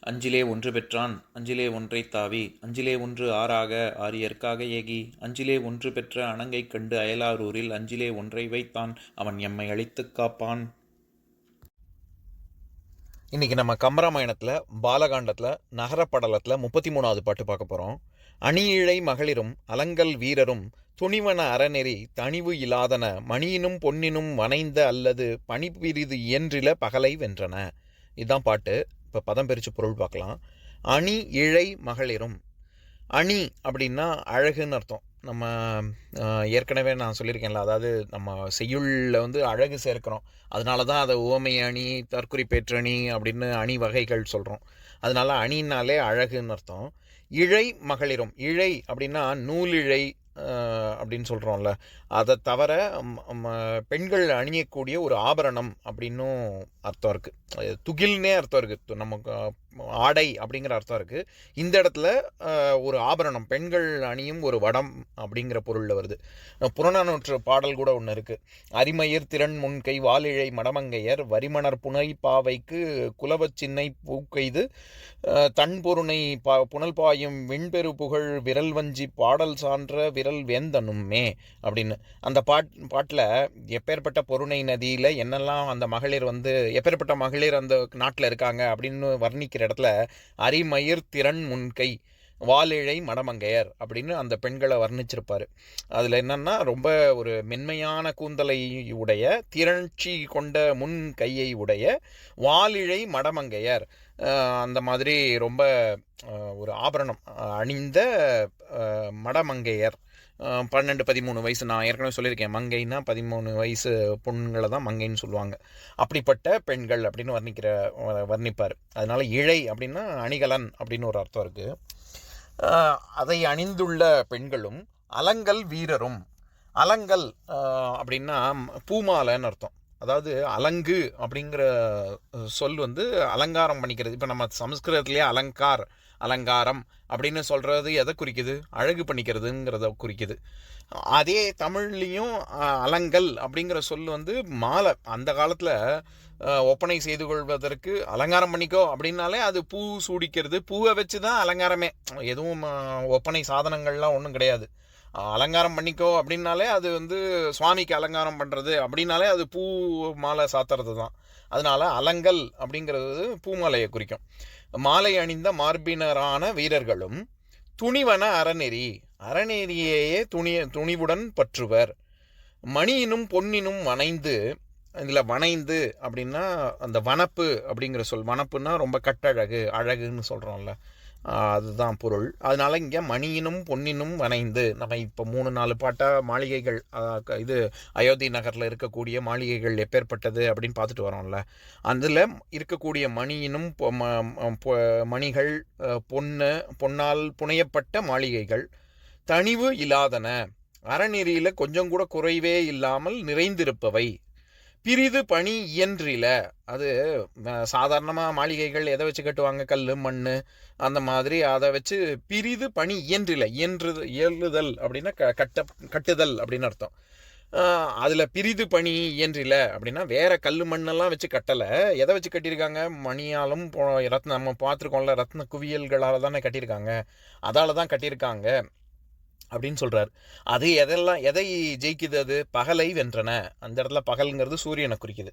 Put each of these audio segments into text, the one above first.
அஞ்சிலே ஒன்று பெற்றான் அஞ்சிலே ஒன்றை தாவி அஞ்சிலே ஒன்று ஆறாக ஆரியற்காக ஏகி அஞ்சிலே ஒன்று பெற்ற அணங்கை கண்டு அயலாரூரில் அஞ்சிலே ஒன்றை வைத்தான் அவன் எம்மை அழித்துக் காப்பான். இன்னைக்கு நம்ம கம்பராமாயணத்தில் பாலகாண்டத்தில் நகரப்படலத்தில் முப்பத்தி மூணாவது பாட்டு பார்க்க போகிறோம் அணியிழை மகளிரும் அலங்கல் வீரரும் துணிவன அறநெறி தணிவு இல்லாதன மணியினும் பொன்னினும் வனைந்த அல்லது பனிப்பிரிது இயன்றில பகலை வென்றன. இதுதான் பாட்டு. இப்போ பதம் பிரித்து பொருள் பார்க்கலாம். அணி இழை மகளிரும். அணி அப்படின்னா அழகுன்னு அர்த்தம். நம்ம ஏற்கனவே நான் சொல்லியிருக்கேன்ல அதாவது நம்ம செய்யுளில் வந்து அழகு சேர்க்கிறோம். அதனால தான் அதை உவமை அணி தற்குறிப்பேற்றணி அப்படின்னு அணி வகைகள் சொல்கிறோம் அதனால அணினாலே அழகுன்னு அர்த்தம். இழை மகளிரும். இழை அப்படின்னா நூலிழை அப்படின்னு சொல்கிறோம்ல அதை தவிர பெண்கள் அணியக்கூடிய ஒரு ஆபரணம் அப்படின்னும் அர்த்தம் இருக்குது துகில்னே அர்த்தம் இருக்குது நமக்கு ஆடை அப்படிங்கிற அர்த்தம் இருக்குது இந்த இடத்துல ஒரு ஆபரணம் பெண்கள் அணியும் ஒரு வடம் அப்படிங்கிற பொருளில் வருது. புறநானூற்று பாடல் கூட ஒன்று இருக்குது அரிமயிர் திறன் முன்கை வாலிழை மடமங்கையர் வரிமணர் புனை பாவைக்கு குலவச் சின்னை பூக்கெய்து தன்பொருணை பா புனல் பாயும் விண்பெரு புகழ் விரல் வஞ்சி பாடல் சான்ற விரல் வேந்தனுமே அப்படின்னு. அந்த பாட் பாட்டில் எப்பேற்பட்ட பொருணை நதியில் என்னெல்லாம் அந்த மகளிர் வந்து எப்பேற்பட்ட மகளிர் அந்த நாட்டில் இருக்காங்க அப்படின்னு வர்ணிக்கிற இடத்துல அரிமயிர் திறன் முன்கை வாலிழை மடமங்கையர் அப்படின்னு அந்த பெண்களை வர்ணிச்சிருப்பார். அதில் என்னன்னா ரொம்ப ஒரு மென்மையான கூந்தலை உடைய திரட்சி கொண்ட முன் கையை உடைய வாலிழை மடமங்கையர் அந்த மாதிரி ரொம்ப ஒரு ஆபரணம் அணிந்த மடமங்கையர். பன்னெண்டு பதிமூணு வயசு. நான் ஏற்கனவே சொல்லியிருக்கேன் மங்கைன்னா பதிமூணு வயசு பொண்ணுங்களை தான் மங்கைன்னு சொல்லுவாங்க. அப்படிப்பட்ட பெண்கள் அப்படின்னு வர்ணிக்கிற வர்ணிப்பார். அதனால் இழை அப்படின்னா அணிகலன் அப்படின்னு ஒரு அர்த்தம் இருக்குது அதை அணிந்துள்ள பெண்களும் அலங்கல் வீரரும். அலங்கல் அப்படின்னா பூமாலைன்னு அர்த்தம். அதாவது அலங்கு அப்படிங்கிற சொல் வந்து அலங்காரம் பண்ணிக்கிறது. இப்போ நம்ம சம்ஸ்கிருதத்துலேயே அலங்கார் அலங்காரம் அப்படின்னு சொல்கிறது எதை குறிக்குது? அழகு பண்ணிக்கிறதுங்கிறத குறிக்குது. அதே தமிழ்லேயும் அலங்கல் அப்படிங்கிற சொல் வந்து மாலை. அந்த காலத்தில் ஒப்பனை செய்து கொள்வதற்கு அலங்காரம் பண்ணிக்கோ அப்படின்னாலே அது பூ சூடிக்கிறது. பூவை வச்சு தான் அலங்காரமே. எதுவும் ஒப்பனை சாதனங்கள்லாம் ஒன்றும் கிடையாது. அலங்காரம் பண்ணிக்கோ அப்படின்னாலே அது வந்து சுவாமிக்கு அலங்காரம் பண்ணுறது அப்படின்னாலே அது பூ மாலை சாத்துறது தான். அதனால அலங்கல் அப்படிங்கிறது பூ மாலையை குறிக்கும். மாலை அணிந்த மார்பினரான வீரர்களும் துணிவன அறநெறி அறநெறியையே துணி துணிவுடன் பற்றுவர். மணியினும் பொன்னினும் வனைந்து இதில் வனைந்து அப்படின்னா அந்த வனப்பு அப்படிங்கிற சொல் வனப்புன்னா ரொம்ப கட்டழகு அழகுன்னு சொல்கிறோம்ல அதுதான் பொருள். அதனால் இங்கே மணியினும் பொன்னினும் வனைந்து நம்ம இப்போ மூணு நாலு பாட்டாக மாளிகைகள் இது அயோத்தி நகரில் இருக்கக்கூடிய மாளிகைகள் எப்பேற்பட்டது அப்படின்னு பார்த்துட்டு வரோம்ல. அதில் இருக்கக்கூடிய மணியினும் பொ- ம- பொ- மணிகள் பொண்ணு பொன்னால் புனையப்பட்ட மாளிகைகள் தணிவு இல்லாதன அறநெறியில் கொஞ்சம் கூட குறைவே இல்லாமல் நிறைந்திருப்பவை. பிரிது பணி இயன்றில. அது சாதாரணமாக மாளிகைகள் எதை வச்சு கட்டுவாங்க? கல் மண் அந்த மாதிரி அதை வச்சு பிரிது பணி இயன்றில. இயன்றுது இயலுதல் அப்படின்னா க கட்ட கட்டுதல் அப்படின்னு அர்த்தம். அதில் பிரிது பணி இயன்றில அப்படின்னா வேற கல் மண்ணெல்லாம் வச்சு கட்டலை. எதை வச்சு கட்டியிருக்காங்க? மணியாலும் ரத்ன நம்ம பார்த்துருக்கோம்ல ரத்ன குவியல்களால் தானே கட்டியிருக்காங்க. அதால் தான் கட்டியிருக்காங்க. அப்படின்னு சொல்கிறார் அது எதெல்லாம் எதை ஜெயிக்குது அது? பகலை வென்றன. அந்த இடத்துல பகல்ங்கிறது சூரியனை குறிக்குது.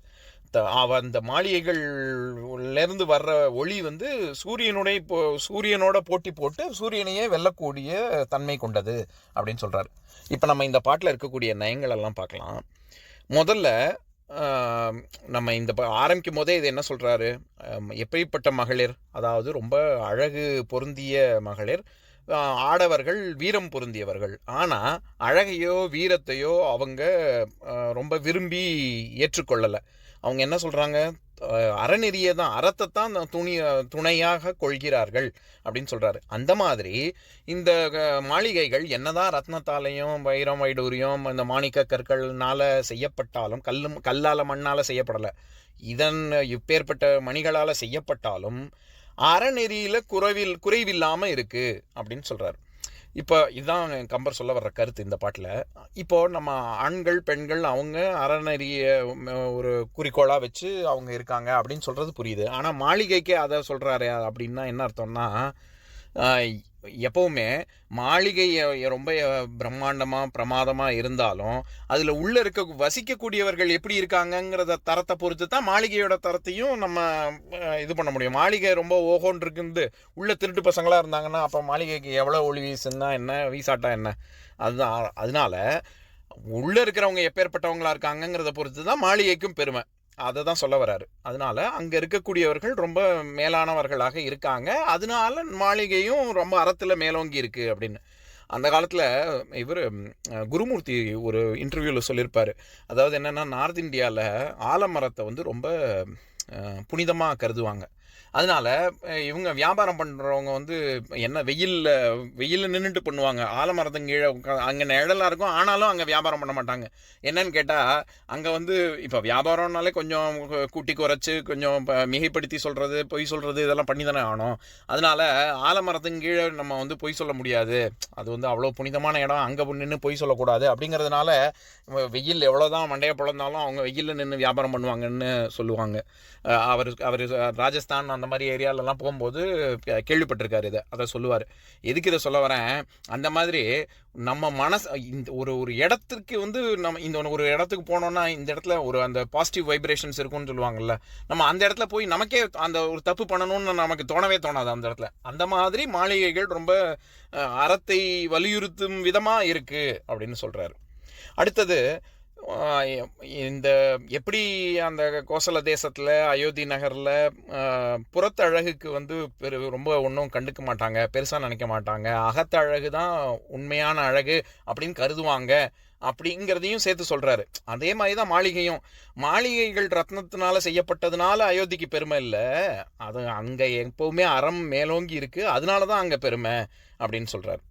த- அவ அந்த மாளிகைகள்லேருந்து வர்ற ஒளி வந்து சூரியனுடைய போ- சூரியனோட போட்டி போட்டு சூரியனையே வெல்லக்கூடிய தன்மை கொண்டது அப்படின்னு சொல்கிறார் இப்போ நம்ம இந்த பாட்டில் இருக்கக்கூடிய நயங்களெல்லாம் பார்க்கலாம். முதல்ல நம்ம இந்த ஆரம்பிக்கும் போதே இது என்ன சொல்கிறாரு எப்படிப்பட்ட மகளிர்? அதாவது ரொம்ப அழகு பொருந்திய மகளிர். ஆடவர்கள் வீரம் பொருந்தியவர்கள். ஆனால் அழகையோ வீரத்தையோ அவங்க ரொம்ப விரும்பி ஏற்றுக்கொள்ளலை. அவங்க என்ன சொல்கிறாங்க அறநெறியை தான் அறத்தை தான் துணி துணையாக கொள்கிறார்கள் அப்படின்னு சொல்கிறாரு அந்த மாதிரி இந்த மாளிகைகள் என்னதான் ரத்னத்தாலையும் வைரம் வைடூரியம் இந்த மாணிக்க கற்கள்னால் செய்யப்பட்டாலும் கல்லும் கல்லால் மண்ணால் செய்யப்படலை. இதன் இப்பேற்பட்ட மணிகளால் செய்யப்பட்டாலும் அறநெறியில் குறைவில் குறைவில்லாமல் இருக்குது அப்படின்னு சொல்கிறார் இப்போ இதுதான் கம்பர் சொல்ல வர்ற கருத்து இந்த பாட்டில். இப்போ நம்ம ஆண்கள் பெண்கள் அவங்க அறநெறிய ஒரு குறிக்கோளாக வச்சு அவங்க இருக்காங்க அப்படின்னு சொல்கிறது புரியுது. ஆனால் மாளிகைக்கே அதை சொல்கிறாரு அப்படின்னா என்ன அர்த்தம்னா எப்போவுமே மாளிகை ரொம்ப பிரம்மாண்டமாக பிரமாதமாக இருந்தாலும் அதில் உள்ளே இருக்க வசிக்கக்கூடியவர்கள் எப்படி இருக்காங்கங்கிறத தரத்தை பொறுத்து தான் மாளிகையோட தரத்தையும் நம்ம இது பண்ண முடியும். மாளிகை ரொம்ப ஓஹோன்னு இருக்குது திருட்டு பசங்களாக இருந்தாங்கன்னா அப்போ மாளிகைக்கு எவ்வளோ ஒளி வீசுன்னா என்ன வீசாட்டா என்ன? அதுதான் அதனால உள்ளே இருக்கிறவங்க எப்பேற்பட்டவங்களாக இருக்காங்கங்கிறத பொறுத்து தான் மாளிகைக்கும் பெருமை. அதை தான் சொல்ல வராரு. அதனால அங்கே இருக்கக்கூடியவர்கள் ரொம்ப மேலானவர்களாக இருக்காங்க. அதனால மாளிகையும் ரொம்ப அறத்தில் மேலோங்கி இருக்குது அப்படின்னு. அந்த காலத்தில் இவர் குருமூர்த்தி ஒரு இன்டர்வியூவில் சொல்லியிருப்பார் அதாவது என்னென்னா நார்த் இந்தியாவில் ஆலமரத்தை வந்து ரொம்ப புனிதமாக கருதுவாங்க. அதனால இவங்க வியாபாரம் பண்ணுறவங்க வந்து என்ன வெயிலில் வெயிலில் நின்றுட்டு பண்ணுவாங்க. ஆலமரத்துக்கு கீழே அங்கே நிழலாக இருக்கும். ஆனாலும் அங்கே வியாபாரம் பண்ண மாட்டாங்க. என்னன்னு கேட்டால் அங்கே வந்து இப்போ வியாபாரம்னாலே கொஞ்சம் கூட்டி குறைச்சி கொஞ்சம் இப்போ மிகைப்படுத்தி சொல்கிறது பொய் சொல்கிறது இதெல்லாம் பண்ணி தானே ஆகணும். அதனால ஆலமரத்துக்கு கீழே நம்ம வந்து பொய் சொல்ல முடியாது. அது வந்து அவ்வளோ புனிதமான இடம். அங்கே நின்று பொய் சொல்லக்கூடாது. அப்படிங்கிறதுனால வெயில் எவ்வளோ தான் மண்டையை பிறந்தாலும் அவங்க வெயிலில் நின்று வியாபாரம் பண்ணுவாங்கன்னு சொல்லுவாங்க. அவர் அவர் ராஜஸ்தான் அந்த மாதிரி ஏரியாலலாம் போகும்போது கேள்விப்பட்டிருக்காரு இதை. அதை சொல்லுவார். எதுக்கு இதை சொல்ல வரேன்? அந்த மாதிரி நம்ம மனசு இந்த ஒரு ஒரு இடத்துக்கு வந்து நம்ம இந்த ஒரு இடத்துக்கு போனோம்னா இந்த இடத்துல ஒரு அந்த பாசிட்டிவ் வைப்ரேஷன்ஸ் இருக்கும்னு சொல்லுவாங்கல்ல. நம்ம அந்த இடத்துல போய் நமக்கே அந்த ஒரு தப்பு பண்ணணும்னு நமக்கு தோணவே தோணாது அந்த இடத்துல. அந்த மாதிரி மாளிகைகள் ரொம்ப அறத்தை வலியுறுத்தும் விதமாக இருக்குது அப்படின்னு சொல்கிறாரு அடுத்தது இந்த எப்படி அந்த கோசல தேசத்தில் அயோத்தி நகரில் புறத்த அழகுக்கு வந்து பெரு ரொம்ப ஒன்றும் கண்டுக்க மாட்டாங்க பெருசாக நினைக்க மாட்டாங்க. அகத்த அழகு தான் உண்மையான அழகு அப்படின்னு கருதுவாங்க அப்படிங்கிறதையும் சேர்த்து சொல்கிறாரு அதே மாதிரி தான் மாளிகையும். மாளிகைகள் ரத்னத்தினால செய்யப்பட்டதுனால அயோத்திக்கு பெருமை இல்லை. அது அங்கே எப்போவுமே அறம் மேலோங்கி இருக்குது அதனால தான் அங்கே பெருமை அப்படின்னு சொல்கிறார்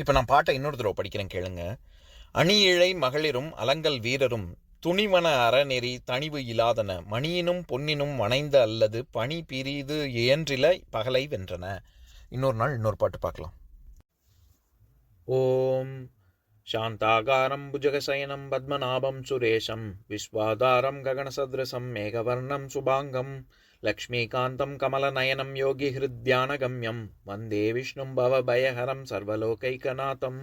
இப்போ நான் பாட்டை இன்னொரு தடவை படிக்கிறேன் கேளுங்கள் அணியிழை மகளிரும் அலங்கல் வீரரும் துணிவன அறநெறி தணிவு இலாதன மணியினும் பொன்னினும் வணைந்த அல்லது பனி பிரிது இயன்றில பகலை வென்றன. இன்னொரு நாள் இன்னொரு பாட்டு பார்க்கலாம். ஓம் சாந்தாகாரம் புஜகசயனம் பத்மநாபம் சுரேஷம் விஸ்வாதாரம் ககனசத்ரசம் மேகவர்ணம் சுபாங்கம் லக்ஷ்மீகாந்தம் கமலநயனம் யோகி ஹிருத்யானகம்யம் வந்தே விஷ்ணும் பவபயஹரம் சர்வலோகைகநாதம்.